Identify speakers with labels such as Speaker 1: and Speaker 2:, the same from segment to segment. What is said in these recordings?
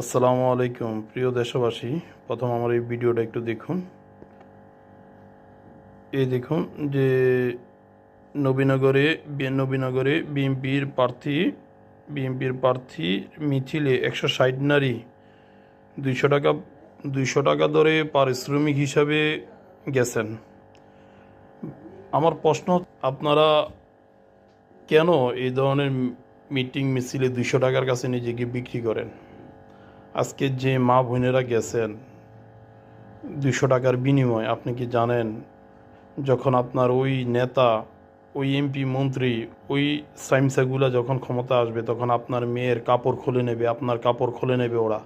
Speaker 1: আসসালামু আলাইকুম, প্রিয় দেশবাসী। প্রথম আমার এই ভিডিওটা একটু দেখুন। এই দেখুন যে নবীনগরে নবীনগরে বিএনপির প্রার্থী বিএনপির প্রার্থী মিছিলে একশো ষাট নারী, দুইশো টাকা দুইশো টাকা ধরে পারিশ্রমিক হিসাবে গেছেন। আমার প্রশ্ন, আপনারা কেন এই ধরনের মিটিং মিছিলে দুইশো টাকার কাছে নিজেকে বিক্রি করেন? আজকে যে মা বোনেরা গেছেন দুশো টাকার বিনিময়, আপনি কি জানেন? যখন আপনার ওই নেতা, ওই এমপি মন্ত্রী, ওই সাইমসাগুলা যখন ক্ষমতা আসবে, তখন আপনার মেয়ের কাপড় খুলে নেবে, আপনার কাপড় খুলে নেবে ওরা।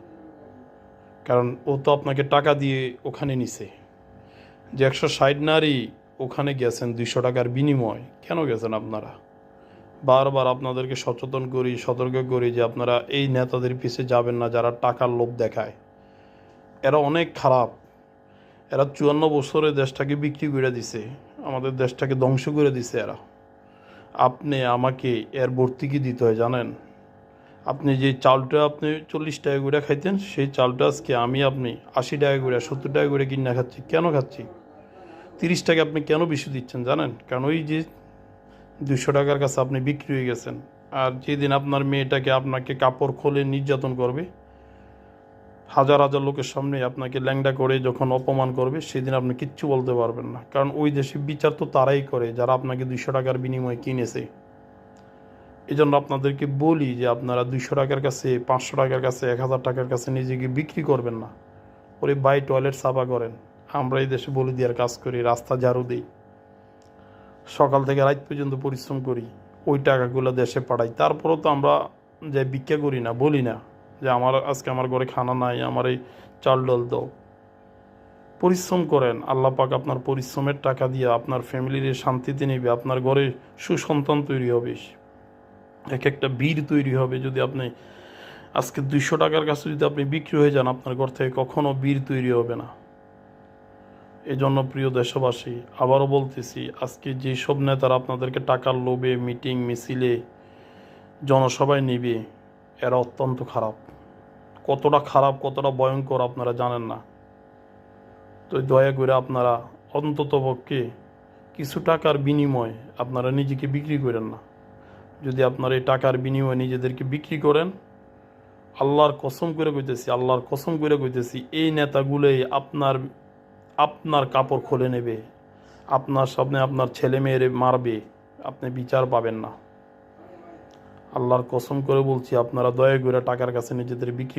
Speaker 1: কারণ ও তো আপনাকে টাকা দিয়ে ওখানে নিছে। যে একশো ষাট নারী ওখানে গেছেন দুইশো টাকার বিনিময়, কেন গেছেন আপনারা? বারবার আপনাদেরকে সচেতন করি, সতর্ক করি যে আপনারা এই নেতাদের পিছে যাবেন না, যারা টাকার লোভ দেখায়। এরা অনেক খারাপ। এরা চুয়ান্ন বছরে দেশটাকে বিক্রি করে দিছে। আমাদের দেশটাকে ধ্বংস করে দিছে এরা। আপনি আমাকে এর ভর্তুকি দিতে হয় জানেন? আপনি যে চালটা আপনি চল্লিশ টাকা করে খাইতেন, সেই চালটা আজকে আমি আপনি আশি টাকা করে, সত্তর টাকা করে কিনে খাচ্ছি, কেন খাচ্ছি? তিরিশ টাকা আপনি কেন বেশি দিচ্ছেন জানেন? কারণ ওই যে দুশো টাকার কাছে আপনি বিক্রি হয়ে গেছেন। আর যেদিন আপনার মেয়েটাকে আপনাকে কাপড় খোলে নির্যাতন করবে, হাজার হাজার লোকের সামনে আপনাকে ল্যাংডা করে যখন অপমান করবে, সেদিন আপনি কিচ্ছু বলতে পারবেন না। কারণ ওই দেশে বিচার তো তারাই করে, যারা আপনাকে দুশো টাকার বিনিময়ে কিনেছে। এই জন্য আপনাদেরকে বলি যে আপনারা দুশো টাকার কাছে, পাঁচশো টাকার কাছে, এক হাজার টাকার কাছে নিজেকে বিক্রি করবেন না। ওরে বাই টয়লেট সাফা করেন। আমরা এই দেশে বলে দেওয়ার কাজ করি, রাস্তা ঝাড়ু দিই। সকাল থেকে রাত পর্যন্ত পরিশ্রম করি, ওই টাকাগুলো দেশে পাঠাই। তারপরও তো আমরা যে ভিক্ষা করি না, বলি না যে আমার, আজকে আমার ঘরে খানা নাই, আমার এই চাল ডল দাও। পরিশ্রম করেন, আল্লাহ পাক আপনার পরিশ্রমের টাকা দিয়ে আপনার ফ্যামিলির শান্তিতে নেবে, আপনার ঘরে সুসন্তান তৈরি হবে। এক একটা বীর তৈরি হবে যদি আপনি আজকে দুইশো টাকার কাছে যদি আপনি বিক্রি হয়ে যান, আপনার ঘর থেকে কখনো বীর তৈরি হবে না। এই জন্য প্রিয় দেশবাসী, আবারও বলতেছি, আজকে যেসব নেতারা আপনাদেরকে টাকার লোভে, মিটিং, মিছিলে জনসভায় নেবে, এরা অত্যন্ত খারাপ। কতটা খারাপ, কতটা ভয়ঙ্কর আপনারা জানেন না। তো দয়া করে আপনারা অন্তত পক্ষে কিছু টাকার বিনিময় আপনারা নিজেকে বিক্রি করেন না। যদি আপনারা এই টাকার বিনিময়ে নিজেদেরকে বিক্রি করেন, আল্লাহর কসম করে কইতেছি, আল্লাহর কসম করে কইতেছি, এই নেতাগুলোই আপনার আপনার কাপড় খুলে নেবে। আপনার স্বপ্নে আপনার ছেলে মেয়েরে মারবে। আপনি বিচার পাবেন না। আল্লাহর কসম করে বলছি, আপনারা দয়া করে টাকার কাছে নিজেদের বিক্রি